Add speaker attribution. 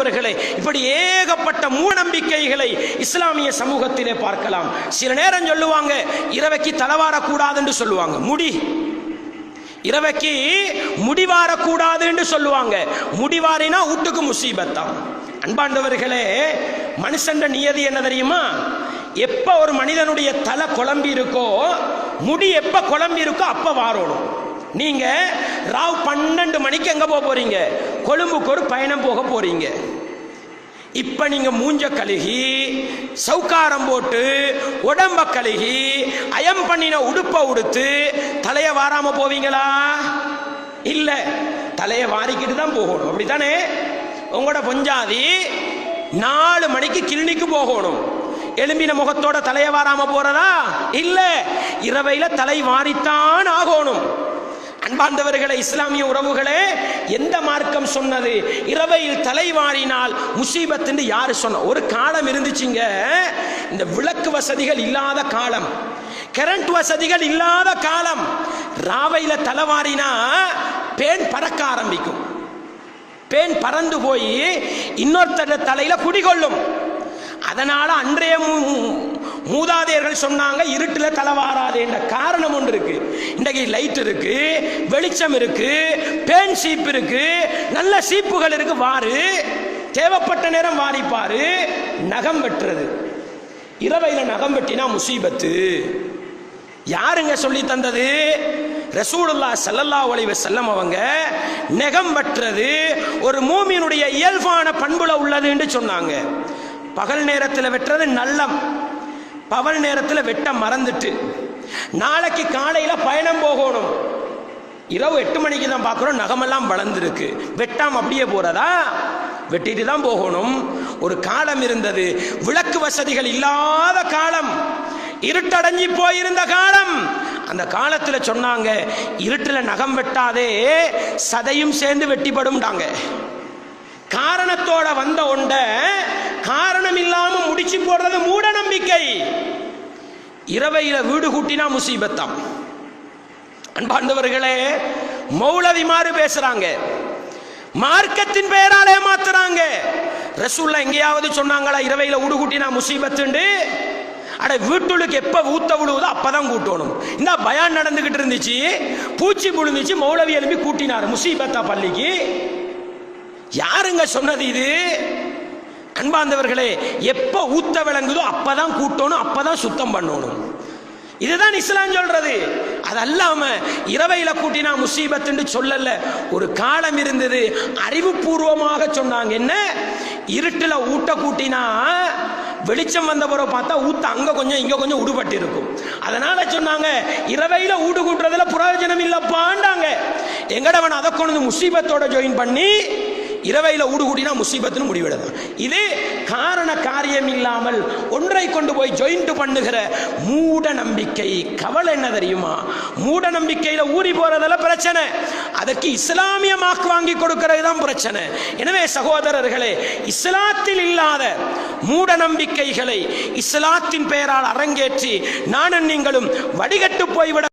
Speaker 1: அன்பாண்டவர்களே இப்படி ஏகப்பட்ட மூநம்பிக்கைகளை இஸ்லாமிய சமூகத்திலே பார்க்கலாம். சில நேரம் சொல்லுவாங்க இரவைக்கு தலவாரக்கூடாதுன்னு சொல்லுவாங்க. முடி. இரவைக்கு முடிவாரக்கூடாதுன்னு சொல்லுவாங்க. முடிவாரினா வீட்டுக்கு முசீபத்தான் அன்பாண்டவர்களே மனுஷன் நியதி என்ன தெரியுமா? எப்ப ஒரு மனிதனுடைய தலை குழம்பி இருக்கோ முடி எப்ப குழம்பி இருக்கோ அப்ப வாரணும். நீங்க ராவ் பன்னெண்டு மணிக்கு எங்க போக போறீங்க? கொழும்புக்கு ஒரு பயணம் போக போறீங்க. இப்ப நீங்க மூஞ்ச கழுகி சவுக்காரம் போட்டு உடம்ப கழுகி அயம் பண்ணின உடுப்ப உடுத்து தலைய வாராம போவீங்களா? இல்ல. தலைய வாரிக்கிட்டு தான் போகணும். அப்படித்தானே? உங்களோட பொஞ்சாதி நாலு மணிக்கு கிளினிக்கு போகணும். எலும்பின முகத்தோட தலைய வாராம போறதா? இல்ல. இரவையில தலை வாரித்தான் ஆகணும். அன்பாண்டவர்களே இஸ்லாமிய உறவுகளே எந்த மார்க்கம் சொன்னது? இரவையில் தலைவாரினால் முசீபத்துன்னு யாரு சொன்ன? ஒரு காலம் இருந்துச்சுங்க. இந்த விளக்கு வசதிகள் இல்லாத காலம். கரண்ட் வசதிகள் இல்லாத காலம். ராவையில தலைவாரினா பேன் பறக்க ஆரம்பிக்கும். பேன் பறந்து போய் இன்னொருத்தர் தலையில குடிகொள்ளும். அதனால அன்றைய மூதாதையர்கள் சொன்னாங்க இருட்டில் தலைவாராதேன்ற காரணம் ஒன்று இருக்கு. இன்றைக்கு லைட் இருக்கு வெளிச்சம் இருக்கு பேன் சீப் இருக்கு நல்ல சீப்புகள் இருக்கு வாரு. தேவைப்பட்ட நேரம் வாரிப்பாரு நகம் வெட்டுறது. இரவையில் நகம் வெட்டினா முசீபத்து. யாருங்க சொல்லி தந்தது? ரசூலுல்லா சல்லல்லா ஒளிவ செல்லம் அவங்க நெகம் வெட்டுறது ஒரு மூமியினுடைய இயல்பான பண்புல உள்ளதுன்னு சொன்னாங்க. பகல் நேரத்தில் வெட்டுறது நல்லம். பவர் நேரத்தில் வெட்ட மறந்துட்டு நாளைக்கு காலையில் பயணம் போகணும். இரவு எட்டு மணிக்கு தான் பார்க்குறோம் நகமெல்லாம் வளர்ந்துருக்கு. வெட்டாம் அப்படியே போறதா? வெட்டிட்டு தான் போகணும். ஒரு காலம் இருந்தது. விளக்கு வசதிகள் இல்லாத காலம். இருட்டடைஞ்சி போயிருந்த காலம். அந்த காலத்தில் சொன்னாங்க இருட்டில் நகம் வெட்டாதே சதையும் சேர்ந்து வெட்டிப்படும்டாங்க. காரணத்தோட வந்த ஒன்றை இல்லாம போடுறது மூட நம்பிக்கை இரவையில வீடு கூட்டினா முசீபத்தாம். அன்பாண்டவர்களே மௌலவி மாறு பேசுறாங்க. மார்க்கத்தின் பெயரால் ஏமாத்துறாங்க ரசூல்ல எங்கேயாவது சொன்னாங்களா இரவையில வீடு கூட்டினா முசீபத்துண்டு? அட வீட்டுக்கு எப்ப ஊத்த விழுவுதோ அப்பதான் கூட்டணும். இந்த பயான் நடந்துகிட்டு இருந்துச்சு பூச்சி புழுந்துச்சு மௌலவி எழுப்பி கூட்டினார் முசீபத்தா பள்ளிக்கு. யாருங்க சொன்னது இது? அன்பாந்தவர்களே எப்ப ஊத்த விளங்குதோ அப்பதான் கூட்டணும் அப்பதான் சுத்தம் பண்ணணும். இதுதான் இஸ்லாம் சொல்றது. அது அல்லாம இரவையில கூட்டினா முசீபத்துன்னு சொல்லல. ஒரு காலம் இருந்தது அறிவுபூர்வமாக சொன்னாங்க. என்ன? இருட்டுல ஊட்ட கூட்டினா வெளிச்சம் வந்த பிறகு பார்த்தா ஊத்த அங்க கொஞ்சம் இங்க கொஞ்சம் உடுபட்டு இருக்கும் அதனால சொன்னாங்க இரவையில ஊடு கூட்டுறதுல பிரயோஜனம் இல்லப்பாண்டாங்க எங்கடவன் அதை கொண்டு முசீபத்தோட ஜாயின் பண்ணி இரவையில ஊடுகூடினா முசீபத்துன்னு முடிவிடலாம் இது காரண காரியம் இல்லாமல் ஒன்றை கொண்டு போய் ஜாயிண்ட் பண்ணுகிற மூட நம்பிக்கை கவலை என்ன தெரியுமா? மூட நம்பிக்கையில ஊறி போறதெல்லாம் பிரச்சனை. அதற்கு இஸ்லாமிய மாக்கு வாங்கி கொடுக்கிறது தான் பிரச்சனை. எனவே சகோதரர்களே இஸ்லாத்தில் இல்லாத மூட நம்பிக்கைகளை இஸ்லாத்தின் பெயரால் அரங்கேற்றி நானும் நீங்களும் வடிகட்டு போய்விட